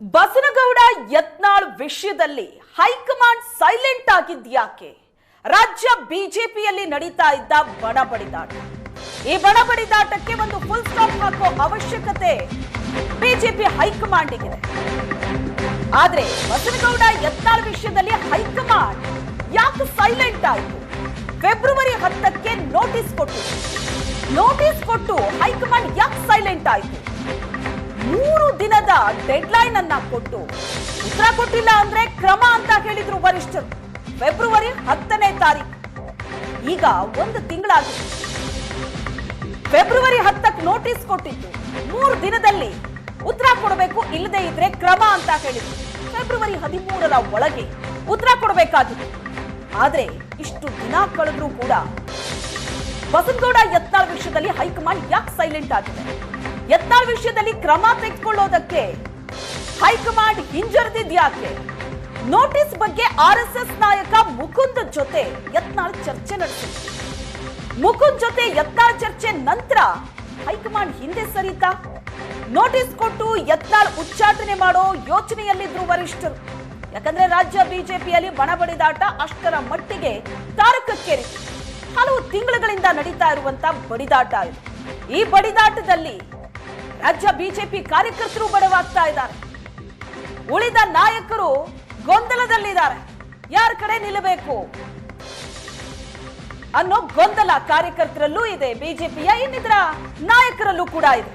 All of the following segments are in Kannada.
ಬಸನಗೌಡ ಯತ್ನಾಳ್ ವಿಷಯದಲ್ಲಿ ಹೈಕಮಾಂಡ್ ಸೈಲೆಂಟ್ ಆಗಿದ್ಯಾಕೆ ರಾಜ್ಯ ಬಿಜೆಪಿಯಲ್ಲಿ ನಡೀತಾ ಇದ್ದ ಬಡಬಡಿದಾಟ. ಈ ಬಡಬಡಿದಾಟಕ್ಕೆ ಒಂದು ಫುಲ್ ಸ್ಟಾಪ್ ಹಾಕೋ ಅವಶ್ಯಕತೆ ಬಿಜೆಪಿ ಹೈಕಮಾಂಡ್ಗಿದೆ. ಆದ್ರೆ ಬಸನಗೌಡ ಯತ್ನಾಳ್ ವಿಷಯದಲ್ಲಿ ಹೈಕಮಾಂಡ್ ಯಾಕೆ ಸೈಲೆಂಟ್ ಆಯಿತು? ಫೆಬ್ರವರಿ ಹತ್ತಕ್ಕೆ ನೋಟಿಸ್ ಕೊಟ್ಟು. ನೋಟಿಸ್ ಕೊಟ್ಟು ಹೈಕಮಾಂಡ್ ಯಾಕೆ ಸೈಲೆಂಟ್ ಆಯಿತು? ಮೂರು ದಿನದ ಡೆಡ್ಲೈನ್ ಅನ್ನ ಕೊಟ್ಟು ಉತ್ತರ ಕೊಟ್ಟಿಲ್ಲ ಅಂದ್ರೆ ಕ್ರಮ ಅಂತ ಹೇಳಿದ್ರು ವರಿಷ್ಠರು. ಫೆಬ್ರವರಿ ಹತ್ತನೇ ತಾರೀಕು. ಈಗ ಒಂದು ತಿಂಗಳಾಗಿದೆ. ಫೆಬ್ರವರಿ ಹತ್ತಕ್ಕೆ ನೋಟಿಸ್ ಕೊಟ್ಟಿದ್ದು ಮೂರು ದಿನದಲ್ಲಿ ಉತ್ತರ ಕೊಡಬೇಕು ಇಲ್ಲದೆ ಇದ್ರೆ ಕ್ರಮ ಅಂತ ಹೇಳಿದ್ರು. ಫೆಬ್ರವರಿ ಹದಿಮೂರರ ಒಳಗೆ ಉತ್ತರ ಕೊಡಬೇಕಾಗಿತ್ತು ಆದ್ರೆ ಇಷ್ಟು ದಿನ ಕಳೆದ್ರೂ ಕೂಡ ಬಸನಗೌಡ ಯತ್ನಾಳ್ ವಿಷಯದಲ್ಲಿ ಹೈಕಮಾಂಡ್ ಯಾಕೆ ಸೈಲೆಂಟ್ ಆಗಿದೆ? ಯತ್ನಾಳ್ ವಿಷಯದಲ್ಲಿ ಕ್ರಮ ತೆಗೆದುಕೊಳ್ಳೋದಕ್ಕೆ ಹೈಕಮಾಂಡ್ ಹಿಂಜರಿದಿದ್ಯಾಕೆ? ನೋಟಿಸ್ ಬಗ್ಗೆ ಆರ್ ಎಸ್ ಎಸ್ ನಾಯಕ ಮುಕುಂದ್ ಜೊತೆ ಯತ್ನಾಳ್ ಚರ್ಚೆ ನಡೆಸಿದ್ರು ಮುಕುಂದ್ ಜೊತೆ ಯತ್ನಾಳ್ ಚರ್ಚೆ ನಂತರ ಹೈಕಮಾಂಡ್ ಹಿಂದೆ ಸರಿತಾ? ನೋಟಿಸ್ ಕೊಟ್ಟು ಯತ್ನಾಳ್ ಉಚ್ಚಾಟನೆ ಮಾಡೋ ಯೋಚನೆಯಲ್ಲಿದ್ರು ವರಿಷ್ಠರು. ಯಾಕಂದ್ರೆ ರಾಜ್ಯ ಬಿಜೆಪಿಯಲ್ಲಿ ಬಣಬಡಿದಾಟ ಅಷ್ಟರ ಮಟ್ಟಿಗೆ ತಾರಕಕ್ಕೇರಿತು ಹಲವು ತಿಂಗಳುಗಳಿಂದ ನಡೀತಾ ಇರುವಂತ ಬಡಿದಾಟ ಇದು. ಈ ಬಡಿದಾಟದಲ್ಲಿ ರಾಜ್ಯ ಬಿಜೆಪಿ ಕಾರ್ಯಕರ್ತರು ಬಡವಾಗ್ತಾ ಇದ್ದಾರೆ. ಉಳಿದ ನಾಯಕರು ಗೊಂದಲದಲ್ಲಿದ್ದಾರೆ. ಯಾರ ಕಡೆ ನಿಲ್ಲಬೇಕು? ಅನ್ನೋ ಗೊಂದಲ ಕಾರ್ಯಕರ್ತರಲ್ಲೂ ಇದೆ. ಬಿಜೆಪಿಯ ಇನ್ನಿತರ ನಾಯಕರಲ್ಲೂ ಕೂಡ ಇದೆ.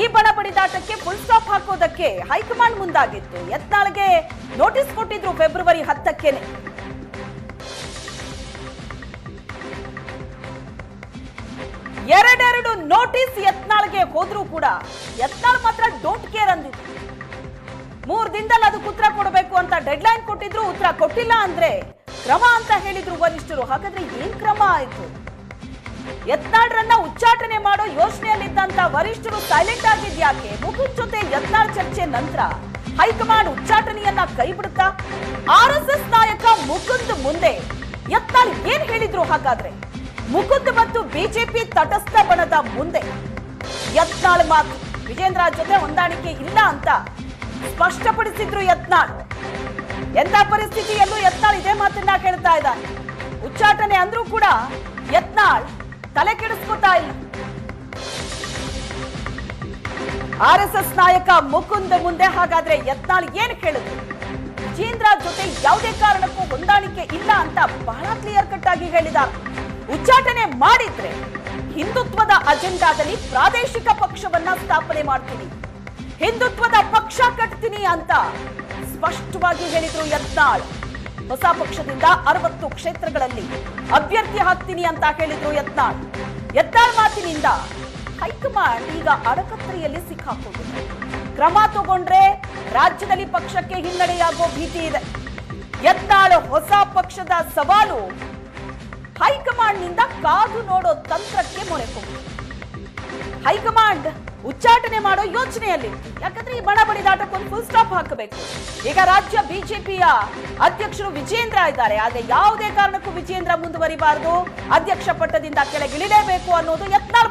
ಈ ಬಣ ಬಡಿದಾಟಕ್ಕೆ ಫುಲ್ ಸ್ಟಾಪ್ ಹಾಕೋದಕ್ಕೆ ಹೈಕಮಾಂಡ್ ಮುಂದಾಗಿತ್ತು. ಯತ್ನಾಳ್ಗೆ ನೋಟಿಸ್ ಕೊಟ್ಟಿದ್ರು ಫೆಬ್ರವರಿ ಹತ್ತಕ್ಕೇನೆ. ನೋಟಿಸ್ ಯತ್ನಾಳ್ಗೆ ಹೋದ್ರೂ ಕೂಡ, ಯತ್ನಾಳ್ ಮಾತ್ರ ಡೋಂಟ್ ಕೇರ್ ಅಂದಿತ್ತು ಮೂರ್ ದಿನದಲ್ಲಿ ಅದಕ್ಕೆ ಉತ್ತರ ಕೊಡಬೇಕು ಅಂತ ಡೆಡ್ ಲೈನ್ ಕೊಟ್ಟಿದ್ರು, ಉತ್ತರ ಕೊಟ್ಟಿಲ್ಲ ಅಂದ್ರೆ ಕ್ರಮ ಅಂತ ಹೇಳಿದ್ರು ವರಿಷ್ಠರು. ಹಾಗಾದ್ರೆ ಏನ್ ಕ್ರಮ ಆಯ್ತು? ಯತ್ನಾಳ್ರನ್ನ ಉಚ್ಚಾಟನೆ ಮಾಡೋ ಯೋಚನೆಯಲ್ಲಿದ್ದಂತ ವರಿಷ್ಠರು ಸೈಲೆಂಟ್ ಆಗಿದ್ಯಾಕೆ? ಮುಖದ ಜೊತೆ ಯತ್ನಾಳ್ ಚರ್ಚೆ ನಂತರ ಹೈಕಮಾಂಡ್ ಉಚ್ಚಾಟನೆಯನ್ನ ಕೈ ಬಿಡುತ್ತಾ ಆರ್ ಎಸ್ ಎಸ್ ನಾಯಕ ಮುಕುಂದ್ ಮುಂದೆ ಯತ್ನಾಳ್ ಏನ್ ಹೇಳಿದ್ರು ಹಾಗಾದ್ರೆ? ಮುಕುಂದ್ ಮತ್ತು ಬಿಜೆಪಿ ತಟಸ್ಥ ಬಣದ ಮುಂದೆ. ಯತ್ನಾಳ್ ಮಾತು. ವಿಜೇಂದ್ರ ಜೊತೆ ಹೊಂದಾಣಿಕೆ ಇಲ್ಲ ಅಂತ ಸ್ಪಷ್ಟಪಡಿಸಿದ್ರು ಯತ್ನಾಳ್. ಎಂತ ಪರಿಸ್ಥಿತಿಯಲ್ಲೂ ಯತ್ನಾಳ್ ಇದೇ ಮಾತನ್ನ ಕೇಳ್ತಾ ಇದ್ದಾನೆ. ಉಚ್ಚಾಟನೆ ಅಂದ್ರೂ ಕೂಡ ಯತ್ನಾಳ್ ತಲೆ ಕೆಡಿಸ್ಕೊತಾ ಇಲ್ಲ. ಆರ್ ಎಸ್ ಎಸ್ ನಾಯಕ ಮುಕುಂದ್ ಮುಂದೆ ಹಾಗಾದ್ರೆ ಯತ್ನಾಳ್ ಏನ್ ಕೇಳಿದ್ರು ವಿಜೇಂದ್ರ ಜೊತೆ ಯಾವುದೇ ಕಾರಣಕ್ಕೂ ಹೊಂದಾಣಿಕೆ ಇಲ್ಲ ಅಂತ ಬಹಳ ಕ್ಲಿಯರ್ ಕಟ್ ಆಗಿ ಹೇಳಿದ್ದಾರೆ. ಉಚ್ಚಾಟನೆ ಮಾಡಿದ್ರೆ ಹಿಂದುತ್ವದ ಅಜೆಂಡಾದಲ್ಲಿ ಪ್ರಾದೇಶಿಕ ಪಕ್ಷವನ್ನ ಸ್ಥಾಪನೆ ಮಾಡ್ತೀನಿ. ಹಿಂದುತ್ವದ ಪಕ್ಷ ಕಟ್ತೀನಿ ಅಂತ ಸ್ಪಷ್ಟವಾಗಿ ಹೇಳಿದ್ರು ಯತ್ನಾಳ್. ಹೊಸ ಪಕ್ಷದಿಂದ ಅರವತ್ತು ಕ್ಷೇತ್ರಗಳಲ್ಲಿ ಅಭ್ಯರ್ಥಿ ಹಾಕ್ತೀನಿ ಅಂತ ಹೇಳಿದ್ರು ಯತ್ನಾಳ್. ಯತ್ನಾಳ್ ಮಾತಿನಿಂದ ಹೈಕಮಾಂಡ್ ಈಗ ಅಡಕತ್ತರಿಯಲ್ಲಿ ಸಿಕ್ಕಾಕೊಂಡಿದೆ ಕ್ರಮ ತಗೊಂಡ್ರೆ ರಾಜ್ಯದಲ್ಲಿ ಪಕ್ಷಕ್ಕೆ ಹಿನ್ನಡೆಯಾಗೋ ಭೀತಿ ಇದೆ. ಯತ್ನಾಳ್ ಹೊಸ ಪಕ್ಷದ ಸವಾಲು ಹೈಕಮಾಂಡ್ನಿಂದ ಕಾದು ನೋಡೋ ತಂತ್ರಕ್ಕೆ ಮೊರೆ ಹೈಕಮಾಂಡ್ ಉಚ್ಚಾಟನೆ ಮಾಡೋ ಯೋಚನೆಯಲ್ಲಿ. ಯಾಕಂದ್ರೆ ಈ ಬಣ ದಾಟಕ್ಕೊಂದು ಫುಲ್ ಸ್ಟಾಪ್ ಹಾಕಬೇಕು. ಈಗ ರಾಜ್ಯ ಬಿಜೆಪಿಯ ಅಧ್ಯಕ್ಷರು ವಿಜೇಂದ್ರ ಇದ್ದಾರೆ. ಆದ್ರೆ ಯಾವುದೇ ಕಾರಣಕ್ಕೂ ವಿಜೇಂದ್ರ ಮುಂದುವರಿಬಾರದು. ಅಧ್ಯಕ್ಷ ಪಟ್ಟದಿಂದ ಕೆಳಗಿಳಿಲೇಬೇಕು ಅನ್ನೋದು ಯತ್ನಾಳ್